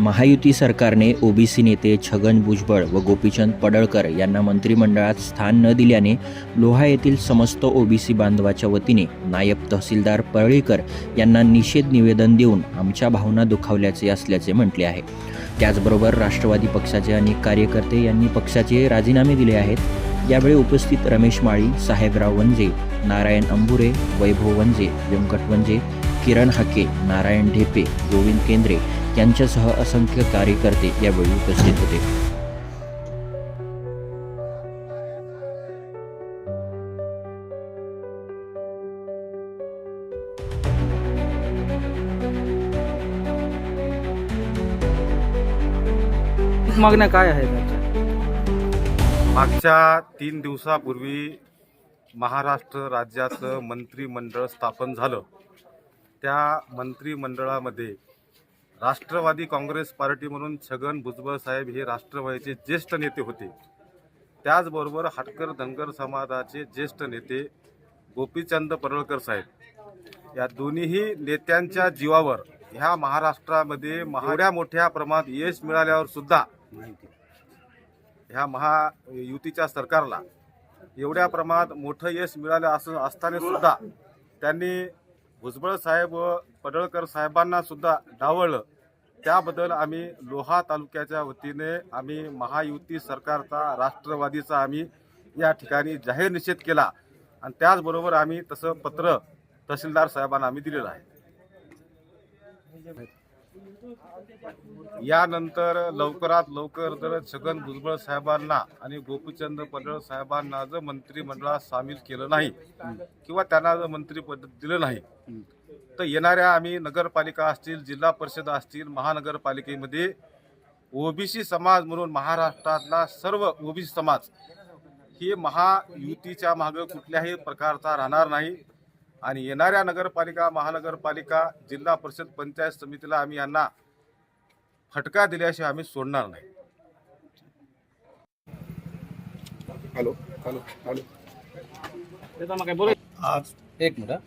महायुती सरकारने ओबीसी नेते छगन भुजबळ व गोपीचंद पडळकर यांना मंत्रिमंडळात स्थान न दिल्याने लोहा येथील समस्त ओबीसी बांधवाच्या वतीने नायब तहसीलदार पळळीकर यांना निषेध निवेदन देऊन आमच्या भावना दुखावल्याचे असल्याचे म्हटले आहे. त्याचबरोबर राष्ट्रवादी पक्षाचे अनेक कार्यकर्ते यांनी पक्षाचे राजीनामे दिले आहेत. यावेळी उपस्थित रमेश माळी साहेबराव वंजे नारायण अंबुरे वैभव वंजे व्यंकट वंजे किरण हाके नारायण ढेपे गोविंद केंद्रे यांच्यासह असंख्य कार्यकर्ते यावेळी उपस्थित होते मागण्या काय आहेत? मागच्या तीन दिवसापूर्वी महाराष्ट्र राज्याचं मंत्रिमंडळ स्थापन झालं त्या मंत्रिमंडळामध्ये राष्ट्रवादी काँग्रेस पार्टी म्हणून छगन भुजबळ साहेब हे राष्ट्रवादीचे ज्येष्ठ नेते होते. त्याचबरोबर हाटकर धनगर समाजाचे ज्येष्ठ नेते गोपीचंद पडळकर साहेब. या दोन्हीही नेत्यांच्या जीवावर ह्या महाराष्ट्रामध्ये महाड्या मोठ्या प्रमाणात यश मिळाल्यावर सुद्धा ह्या महायुतीच्या सरकारला एवढ्या प्रमाणात मोठं यश मिळालं असं असताना सुद्धा त्यांनी भुजबळ साहेब व पडळकर साहेबांना सुद्धा डावळलं त्याबद्दल आम्ही लोहा तालुक्याच्या वतीने आम्ही महायुती सरकारचा राष्ट्रवादीचा आम्ही या ठिकाणी जाहीर निषेध केला. आणि त्याचबरोबर आम्ही तसं पत्र तहसीलदार साहेबांना आम्ही दिलेलं आहे. यानंतर लवकरात लवकर जर छगन भुजबळ साहेबांना आणि गोपीचंद पडळ साहेबांना जर मंत्रिमंडळात सामील केलं नाही किंवा त्यांना जर मंत्रिपद दिलं नाही तर येणाऱ्या आम्ही नगरपालिका असतील जिल्हा परिषद असतील महानगरपालिकेमध्ये ओबीसी समाज म्हणून महाराष्ट्रातला सर्व ओबीसी समाज हे महायुतीच्या मागं कुठल्याही प्रकारचा राहणार नाही. आणि येणाऱ्या नगरपालिका महानगरपालिका जिल्हा परिषद पंचायत समितीला आम्ही यांना फटका दिल्याशिवाय आम्ही सोडणार नाही. Hello hello hello. आज एक मिनिट.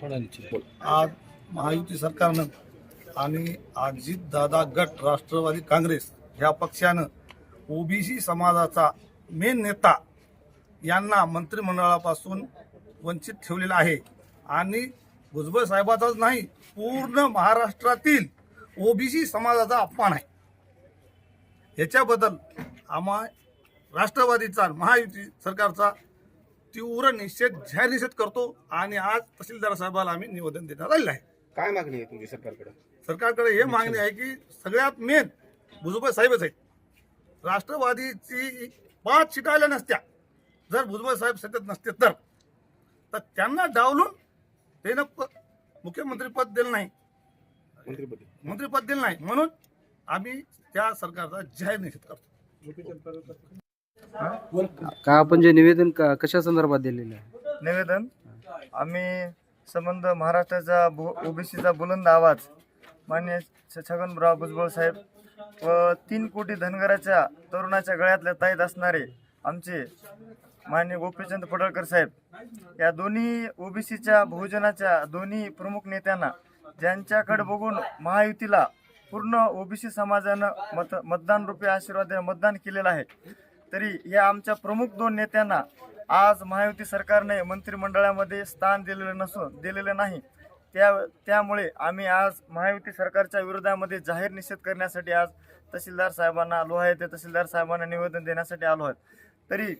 थोडा आज महायुती सरकारनं आणि अजित दादा गट राष्ट्रवादी काँग्रेस ह्या पक्षानं ओबीसी समाजाचा मेन नेता यांना मंत्रिमंडळापासून वंचित ठेवलेला आहे. आणि भुजबळ साहेबाचाच नाही पूर्ण महाराष्ट्रातील ओबीसी समाजाचा अपमान आहे. याच्याबद्दल आम्हा राष्ट्रवादीचा महायुती सरकारचा तीव्र निषेध जाहीर निषेध करतो आणि आज तहसीलदार साहेबाला आम्ही निवेदन देण्यात आलेलं आहे. काय मागणी आहे तुमची सरकारकडे? सरकारकडे हे मागणी आहे की सगळ्यात मेन भुजबळ साहेबच आहेत. राष्ट्रवादीची पाच आल्या नसत्या. जर भुजबळ साहेब सत्तेत नसते तर. तर त्यांना डावलून त्यानं प- मुख्यमंत्रीपद दिलं नाही. मंत्रिपदी. मंत्रीपद दिलं नाही. म्हणून आम्ही त्या सरकारचा जाहीर निषेध करतो. का आपण जे निवेदन का- कशा संदर्भात दिलेलं आहे? निवेदन? आम्ही संबंध महाराष्ट्राचा ओबीसीचा बुलंद आवाज मान्य छ- छगनराव भुजबळ साहेब व तीन कोटी धनगराच्या तरुणाच्या गळ्यातल्या ताईत असणारे आमचे मान्य गोपीचंद पडळकर साहेब या दोन्ही ओबीसीच्या बहुजनाच्या दोन्ही प्रमुख नेत्यांना ज्यांच्याकडे बघून महायुतीला पूर्ण ओबीसी समाजानं मत मतदान रूपी आशीर्वाद मतदान केलेलं आहे तरी या आमच्या प्रमुख दोन नेत्यांना आज महायुती सरकारने मंत्रिमंडळामध्ये स्थान दिलेलं नसून दिलेलं नाही. त्या त्यामुळे आम्ही आज महायुती सरकारच्या विरोधामध्ये जाहीर निषेध करण्यासाठी आज तहसीलदार साहेबांना अलो आहे. ते तहसीलदार साहेबांना निवेदन देण्यासाठी आलो आहे. तरी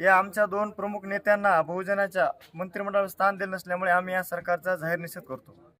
या आमच्या दोन प्रमुख नेत्यांना बहुजनाच्या मंत्रिमंडळात स्थान दिलं नसल्यामुळे आम्ही या सरकारचा जाहीर निषेध करतो.